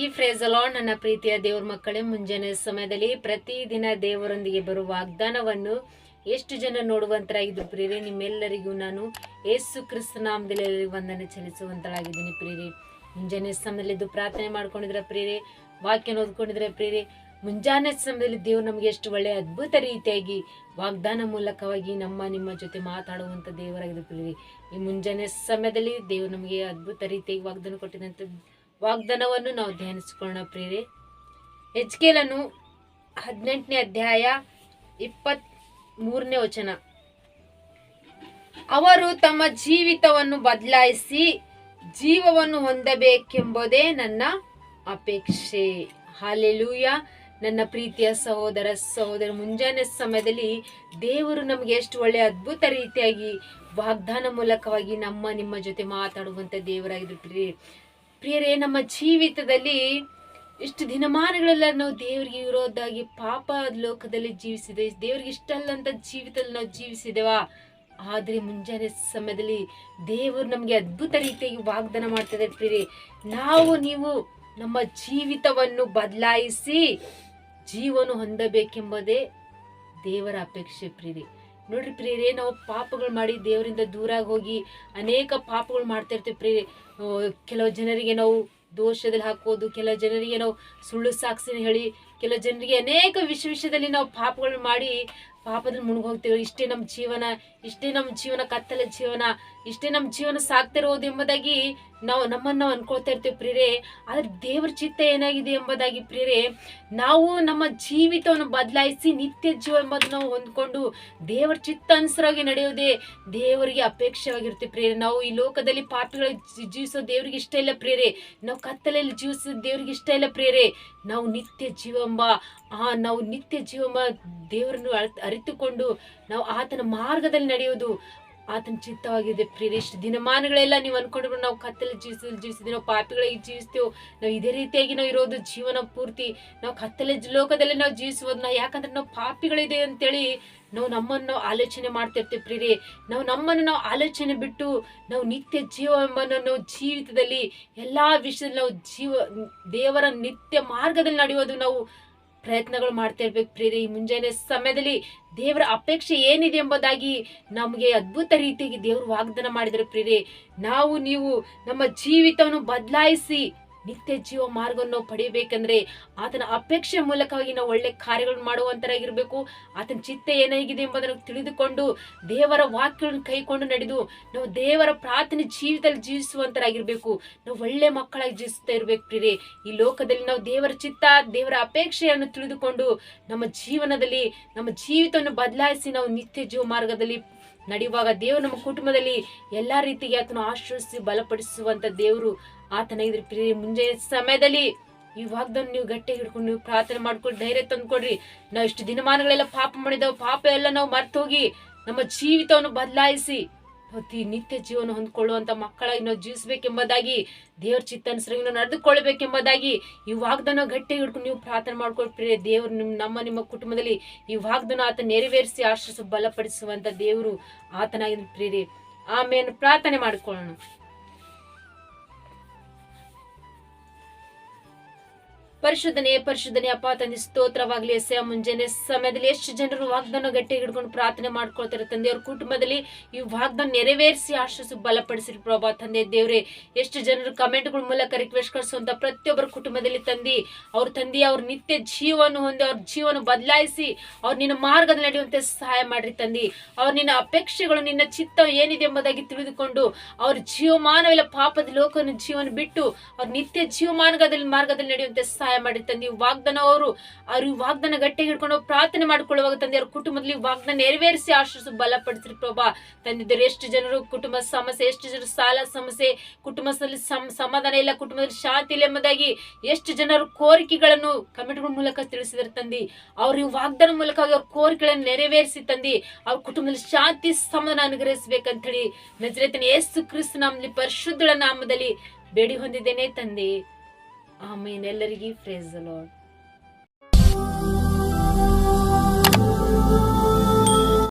ಎಲ್ಲರಿಗೂ phrase alone ನನ್ನ ಪ್ರೀತಿಯ ದೇವ್ರ ಮಕ್ಕಳೇ, ಮುಂಜಾನೆ ಸಮಯದಲ್ಲಿ ಪ್ರತಿದಿನ ದೇವರೊಂದಿಗೆ ಬರುವ ವಾಗ್ದಾನವನ್ನು ಎಷ್ಟು ಜನ ನೋಡುವಂತರಾಗಿದ್ದು ಪ್ರೇರಿ ನಿಮ್ಮೆಲ್ಲರಿಗೂ ನಾನು ಏಸು ಕ್ರಿಸ್ತನಾಮದಲ್ಲಿ ವಂದನೆ ಚಲಿಸುವಂತಳಾಗಿದ್ದೀನಿ ಪ್ರೇರಿ ಮುಂಜಾನೆ ಸಮಯದಲ್ಲಿ ಇದು ಪ್ರಾರ್ಥನೆ ಮಾಡ್ಕೊಂಡಿದ್ರೆ ಪ್ರೇರಿ ವಾಕ್ಯ ಓದ್ಕೊಂಡಿದ್ರೆ ಪ್ರೇರಿ ಮುಂಜಾನೆ ಸಮಯದಲ್ಲಿ ದೇವ್ರು ನಮಗೆ ಎಷ್ಟು ಒಳ್ಳೆಯ ಅದ್ಭುತ ರೀತಿಯಾಗಿ ವಾಗ್ದಾನ ಮೂಲಕವಾಗಿ ನಮ್ಮ, ನಿಮ್ಮ ಜೊತೆ ಮಾತಾಡುವಂಥ ದೇವರಾಗಿದೆ ಪ್ರೇರಿ ಈ ಮುಂಜಾನೆ ಸಮಯದಲ್ಲಿ ದೇವ್ರು ನಮಗೆ ಅದ್ಭುತ ರೀತಿಯಾಗಿ ವಾಗ್ದಾನ ಕೊಟ್ಟಿದಂಥ ವಾಗ್ದಾನವನ್ನು ನಾವು ಧ್ಯಾನಿಸಿಕೊಳ್ಳೋಣ ಪ್ರಿಯರೇ. ಹೆಜ್ಕೇಲನು ಹದಿನೆಂಟನೇ ಅಧ್ಯಾಯ ಇಪ್ಪತ್ತ್ ಮೂರನೇ ವಚನ. ಅವರು ತಮ್ಮ ಜೀವಿತವನ್ನು ಬದಲಾಯಿಸಿ ಜೀವವನ್ನು ಹೊಂದಬೇಕೆಂಬುದೇ ನನ್ನ ಅಪೇಕ್ಷೆ. ಹಾಲೆಲೂಯ. ನನ್ನ ಪ್ರೀತಿಯ ಸಹೋದರ ಸಹೋದರ, ಮುಂಜಾನೆ ಸಮಯದಲ್ಲಿ ದೇವರು ನಮಗೆ ಎಷ್ಟು ಒಳ್ಳೆಯ ಅದ್ಭುತ ರೀತಿಯಾಗಿ ವಾಗ್ದಾನ ಮೂಲಕವಾಗಿ ನಮ್ಮ ನಿಮ್ಮ ಜೊತೆ ಮಾತಾಡುವಂಥ ದೇವರಾಗಿದ್ರು ಪ್ರಿಯರೇ. ಪ್ರಿಯರೇ, ನಮ್ಮ ಜೀವಿತದಲ್ಲಿ ಇಷ್ಟು ದಿನಮಾನಗಳೆಲ್ಲ ನಾವು ದೇವರಿಗೆ ವಿರೋಧವಾಗಿ ಪಾಪ ಲೋಕದಲ್ಲಿ ಜೀವಿಸಿದೆ. ದೇವರಿಗೆ ಇಷ್ಟ ಅಲ್ಲಂತ ಜೀವಿತದಲ್ಲಿ ನಾವು ಜೀವಿಸಿದೆವಾ? ಆದರೆ ಮುಂಜಾನೆ ಸಮಯದಲ್ಲಿ ದೇವರು ನಮಗೆ ಅದ್ಭುತ ರೀತಿಯಾಗಿ ವಾಗ್ದಾನ ಮಾಡ್ತಾ ಇರ್ತೀರಿ ನಾವು, ನೀವು ನಮ್ಮ ಜೀವಿತವನ್ನು ಬದಲಾಯಿಸಿ ಜೀವನ ಹೊಂದಬೇಕೆಂಬುದೇ ದೇವರ ಅಪೇಕ್ಷೆ ಪ್ರಿಯರೇ. ನೋಡ್ರಿ ಪ್ರಿಯರೇ, ನಾವು ಪಾಪಗಳು ಮಾಡಿ ದೇವರಿಂದ ದೂರ ಹೋಗಿ ಅನೇಕ ಪಾಪಗಳು ಮಾಡ್ತಾ ಇರ್ತೀವಿ ಕೆಲವು ಜನರಿಗೆ ನಾವು ದೋಷದಲ್ಲಿ ಹಾಕೋದು ಕೆಲವು ಜನರಿಗೆ ನಾವು ಸುಳ್ಳು ಸಾಕ್ಷಿನ ಹೇಳಿ, ಕೆಲವು ಜನರಿಗೆ ಅನೇಕ ವಿಷ ವಿಷಯದಲ್ಲಿ ನಾವು ಪಾಪಗಳು ಮಾಡಿ ಪಾಪದಲ್ಲಿ ಮುಳುಗೋಗ್ತೀವಿ ಇಷ್ಟೇ ನಮ್ಮ ಜೀವನ, ಇಷ್ಟೇ ನಮ್ಮ ಜೀವನ, ಕತ್ತಲ ಜೀವನ, ಇಷ್ಟೇ ನಮ್ಮ ಜೀವನ ಸಾಕ್ತಿರೋದು ಎಂಬುದಾಗಿ ನಾವು ನಮ್ಮನ್ನು ನಾವು ಅನ್ಕೊಳ್ತಾ ಇರ್ತೀವಿ ಪ್ರಿಯರೇ. ಆದರೆ ದೇವರ ಚಿತ್ತ ಏನಾಗಿದೆ ಎಂಬುದಾಗಿ ಪ್ರಿಯರೇ, ನಾವು ನಮ್ಮ ಜೀವಿತವನ್ನು ಬದಲಾಯಿಸಿ ನಿತ್ಯ ಜೀವ ಎಂಬುದನ್ನು ನಾವು ಹೊಂದ್ಕೊಂಡು ದೇವರ ಚಿತ್ತ ಅನುಸರವಾಗಿ ನಡೆಯೋದೇ ದೇವರಿಗೆ ಅಪೇಕ್ಷವಾಗಿರುತ್ತೆ ಪ್ರಿಯರೇ. ನಾವು ಈ ಲೋಕದಲ್ಲಿ ಪಾಪಿಗಳ ಜೀವಿಸೋ ದೇವರಿಗೆ ಇಷ್ಟ ಇಲ್ಲ ಪ್ರಿಯರೇ. ನಾವು ಕತ್ತಲಲ್ಲಿ ಜೀವಿಸೋ ದೇವರಿಗೆ ಇಷ್ಟ ಇಲ್ಲ ಪ್ರಿಯರೇ. ನಾವು ನಿತ್ಯ ಜೀವಂಬ ಆ ನಾವು ನಿತ್ಯ ಜೀವಂಬ ದೇವರನ್ನು ಅರಿತುಕೊಂಡು ನಾವು ಆತನ ಮಾರ್ಗದಲ್ಲಿ ನಡೆಯೋದು ಆತನ ಚಿತ್ತವಾಗಿದೆ ಪ್ರೀತಿ ಇಷ್ಟು ದಿನಮಾನಗಳೆಲ್ಲ ನೀವು ಅನ್ಕೊಂಡ್ರು ನಾವು ಕತ್ತಲೆ ಜೀವಿಸಲು ಜೀವಿಸಿದ್ವಿ, ನಾವು ಪಾಪಿಗಳಿಗೆ ಜೀವಿಸ್ತೇವೆ. ನಾವು ಇದೇ ರೀತಿಯಾಗಿ ನಾವು ಇರೋದು ಜೀವನ ಪೂರ್ತಿ. ನಾವು ಕತ್ತಲೆ ಲೋಕದಲ್ಲಿ ನಾವು ಜೀವಿಸುವುದು. ನಾವು ಯಾಕಂದ್ರೆ ನಾವು ಪಾಪಿಗಳಿದೆ ಅಂತೇಳಿ ನಾವು ನಮ್ಮನ್ನು ನಾವು ಆಲೋಚನೆ ಮಾಡ್ತಿರ್ತೀವಿ ಪ್ರೀರಿ ನಾವು ನಮ್ಮನ್ನು ನಾವು ಆಲೋಚನೆ ಬಿಟ್ಟು ನಾವು ನಿತ್ಯ ಜೀವ ಎಂಬನ್ನು ನಾವು ಜೀವಿತದಲ್ಲಿ ಎಲ್ಲಾ ವಿಷಯದಲ್ಲಿ ನಾವು ಜೀವ ದೇವರ ನಿತ್ಯ ಮಾರ್ಗದಲ್ಲಿ ನಡೆಯೋದು ನಾವು ಪ್ರಯತ್ನಗಳು ಮಾಡ್ತಾ ಇರ್ಬೇಕು ಪ್ರೇರಿ ಮುಂಜಾನೆ ಸಮಯದಲ್ಲಿ ದೇವರ ಅಪೇಕ್ಷೆ ಏನಿದೆ ಎಂಬುದಾಗಿ ನಮಗೆ ಅದ್ಭುತ ರೀತಿಯಾಗಿ ದೇವರು ವಾಗ್ದಾನ ಮಾಡಿದರೆ ಪ್ರೇರಿ ನಾವು ನೀವು ನಮ್ಮ ಜೀವಿತವನ್ನು ಬದಲಾಯಿಸಿ ನಿತ್ಯ ಜೀವ ಮಾರ್ಗವನ್ನು ಪಡೆಯಬೇಕಂದ್ರೆ ಆತನ ಅಪೇಕ್ಷೆ ಮೂಲಕವಾಗಿ ನಾವು ಒಳ್ಳೆ ಕಾರ್ಯಗಳನ್ನು ಮಾಡುವಂತರಾಗಿರ್ಬೇಕು. ಆತನ ಚಿತ್ತ ಏನಾಗಿದೆ ಎಂಬುದನ್ನು ತಿಳಿದುಕೊಂಡು ದೇವರ ವಾಕ್ಯಗಳನ್ನು ಕೈಕೊಂಡು ನಡೆದು ನಾವು ದೇವರ ಪ್ರಾರ್ಥನೆ ಜೀವಿತದಲ್ಲಿ ಜೀವಿಸುವಂತರಾಗಿರ್ಬೇಕು. ನಾವು ಒಳ್ಳೆ ಮಕ್ಕಳಾಗಿ ಜೀವಿಸ್ತಾ ಇರ್ಬೇಕು ಪ್ರಿಯರೇ. ಈ ಲೋಕದಲ್ಲಿ ನಾವು ದೇವರ ಚಿತ್ತ, ದೇವರ ಅಪೇಕ್ಷೆಯನ್ನು ತಿಳಿದುಕೊಂಡು ನಮ್ಮ ಜೀವನದಲ್ಲಿ ನಮ್ಮ ಜೀವಿತವನ್ನು ಬದಲಾಯಿಸಿ ನಾವು ನಿತ್ಯ ಜೀವ ಮಾರ್ಗದಲ್ಲಿ ನಡೆಯುವಾಗ ದೇವರು ನಮ್ಮ ಕುಟುಂಬದಲ್ಲಿ ಎಲ್ಲ ರೀತಿಗೆ ಆತನ ಆಶ್ರಯಿಸಿ ಬಲಪಡಿಸುವಂತ ದೇವರು. ಆತನ ಇದ್ರ ಪ್ರಿಯ ಮುಂಜಾನೆ ಸಮಯದಲ್ಲಿ ಈ ವಾಗ್ದಾನ ನೀವು ಗಟ್ಟಿ ಹಿಡ್ಕೊಂಡು ನೀವು ಪ್ರಾರ್ಥನೆ ಮಾಡ್ಕೊಂಡು ಧೈರ್ಯ ತಂದ್ಕೊಡ್ರಿ. ನಾವು ಇಷ್ಟು ದಿನಮಾನಗಳೆಲ್ಲ ಪಾಪ ಮಾಡಿದವು, ಪಾಪ ಎಲ್ಲ ನಾವು ಮರ್ತೋಗಿ ನಮ್ಮ ಜೀವಿತವನ್ನು ಬದಲಾಯಿಸಿ ಪ್ರತಿ ನಿತ್ಯ ಜೀವನ ಹೊಂದ್ಕೊಳ್ಳುವಂಥ ಮಕ್ಕಳಾಗಿ ನಾವು ಜೀವಿಸಬೇಕೆಂಬುದಾಗಿ, ದೇವ್ರ ಚಿತ್ತಾನುಸರಾಗಿ ನಾವು ನಡೆದುಕೊಳ್ಬೇಕೆಂಬುದಾಗಿ ಈ ವಾಗ್ದಾನ ಗಟ್ಟಿ ಹಿಡ್ಕೊಂಡು ನೀವು ಪ್ರಾರ್ಥನೆ ಮಾಡ್ಕೊಳ್ತೀರಿ. ದೇವರು ನಿಮ್ಮ ನಮ್ಮ, ನಿಮ್ಮ ಕುಟುಂಬದಲ್ಲಿ ಈ ವಾಗ್ದಾನ ಆತ ನೆರವೇರಿಸಿ ಆಶ್ರಯಿಸಿ ಬಲಪಡಿಸುವಂತ ದೇವರು ಆತನಾಗಿ ಪ್ರೇರಿ ಆಮೇಲೆ ಪ್ರಾರ್ಥನೆ ಮಾಡ್ಕೊಳ್ಳೋಣ. ಪರಿಶುದ್ಧನೆ ಪರಿಶುದ್ಧನೆ ಅಪ್ಪ ತಂದೆ ಸ್ತೋತ್ರವಾಗ್ಲಿ ಎಸ್ ಮುಂಜಾನೆ ಸಮಯದಲ್ಲಿ ಎಷ್ಟು ಜನರು ವಾಗ್ದಾನ ಗಟ್ಟಿ ಹಿಡ್ಕೊಂಡು ಪ್ರಾರ್ಥನೆ ಮಾಡ್ಕೊಳ್ತಾರೆ ತಂದೆಯವ್ರ ಕುಟುಂಬದಲ್ಲಿ ಈ ವಾಗ್ದಾನ ನೆರವೇರಿಸಿ ಆಶ್ರಸು ಬಲಪಡಿಸಿರಿ ಪ್ರಭಾ ತಂದೆ ದೇವ್ರೆ. ಎಷ್ಟು ಜನರು ಕಮೆಂಟ್ಗಳ ಮೂಲಕ ರಿಕ್ವೆಸ್ಟ್ ಕಳಿಸುವಂತ ಪ್ರತಿಯೊಬ್ಬರ ಕುಟುಂಬದಲ್ಲಿ ತಂದಿ, ಅವ್ರ ತಂದೆ ಅವ್ರ ನಿತ್ಯ ಜೀವನ ಹೊಂದಿ, ಅವ್ರ ಜೀವನ ಬದಲಾಯಿಸಿ, ಅವ್ರ ನಿನ್ನ ಮಾರ್ಗದಲ್ಲಿ ನಡೆಯುವಂತೆ ಸಹಾಯ ಮಾಡ್ರಿ ತಂದಿ. ಅವ್ರ ನಿನ್ನ ಅಪೇಕ್ಷೆಗಳು, ನಿನ್ನ ಚಿತ್ತ ಏನಿದೆ ಎಂಬುದಾಗಿ ತಿಳಿದುಕೊಂಡು ಅವ್ರ ಜೀವಮಾನವೆಲ್ಲ, ಪಾಪದ ಲೋಕನ ಜೀವನ ಬಿಟ್ಟು ಅವ್ರ ನಿತ್ಯ ಜೀವಮಾನದಲ್ಲಿ ಮಾರ್ಗದಲ್ಲಿ ನಡೆಯುವಂತೆ ಸಹಾಯ ಮಾಡಿ ತಂದೆ ವಾಗ್ದಾನ ಅವರು. ಅವ್ರ ವಾಗ್ದಾನ ಗಟ್ಟಿ ಹಿಡ್ಕೊಂಡು ಪ್ರಾರ್ಥನೆ ಮಾಡ್ಕೊಳ್ಳುವಾಗ ತಂದೆ ಅವ್ರ ಕುಟುಂಬದಲ್ಲಿ ವಾಗ್ದಾನ ನೆರವೇರಿಸಿ ಆಶ್ರಯಿಸಿ ಬಲಪಡಿಸ್ರಿ ಪ್ರಭಾ. ತಂದಿದ್ದರು ಎಷ್ಟು ಜನರು ಕುಟುಂಬ ಸಮಸ್ಯೆ, ಎಷ್ಟು ಜನರು ಸಾಲ ಸಮಸ್ಯೆ ಕುಟುಂಬದಲ್ಲಿ ಸಮ್- ಸಮಾಧಾನ ಇಲ್ಲ, ಕುಟುಂಬದಲ್ಲಿ ಶಾಂತಿ ಇಲ್ಲ ಎಂಬುದಾಗಿ ಎಷ್ಟು ಜನರು ಕೋರಿಕೆಗಳನ್ನು ಕಮೆಂಟ್ಗಳ ಮೂಲಕ ತಿಳಿಸಿದ್ರೆ ತಂದಿ. ಅವ್ರ ವಾಗ್ದಾನ ಮೂಲಕ ಅವ್ರ ಕೋರಿಕೆಗಳನ್ನು ನೆರವೇರಿಸಿ ತಂದಿ. ಅವ್ರ ಕುಟುಂಬದಲ್ಲಿ ಶಾಂತಿ, ಸಮಾಧಾನ ಅನುಗ್ರಹಿಸಬೇಕಂತ ಹೇಳಿ ನಜರೇತನ ಯೇಸು ಕ್ರಿಸ್ತ ನಾಮದಲ್ಲಿ ಪರಿಶುದ್ಧಳ ನಾಮದಲ್ಲಿ ಬೇಡಿ ಹೊಂದಿದ್ದೇನೆ ತಂದೆ. ಆಮೇಲೆ ಎಲ್ಲರಿಗೂ ಫ್ರೇಸ್ ಲಾರ್ಡ್